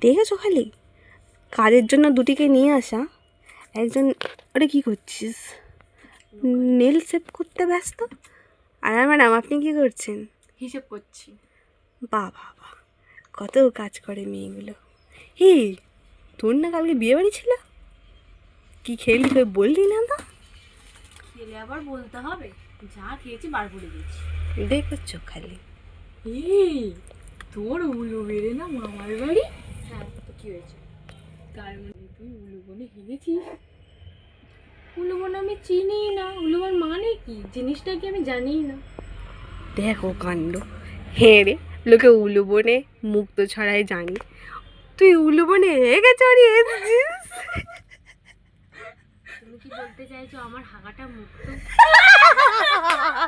দেখেছ খালি? কাজের জন্য দুটিকে নিয়ে আসা। একজন ওটা কী করছিস? নেল সেভ করতে ব্যস্ত? আর ম্যাডাম আপনি কী করছেন? হিসেব করছি। বা বাহ কত কাজ করে মেয়েগুলো। হে তোর না কালকে বিয়ে বাড়ি ছিল? কি খেলি তুই বললি না তো? খেলে আবার বলতে হবে। যা খেয়েছি বার করে দিয়েছি। দেখেছ খালি? এই তোর উলু বেড়ে না মামার বাড়ি? তো তার মানে তুই উলু বনে হেরেছিস? উলু বন আমি চিনি না। উলু বন মানে কি? জিনিসটা কি আমি জানি না। দেখো কাণ্ড। হ্যাঁ রে লোকে উলু বনে মুক্ত ছড়াই জানি। তুই উলু বনে হেগে চড়িয়ে এসেছিস তুমি কি বলতে চাইছো আমার হাগাটা মুক্ত?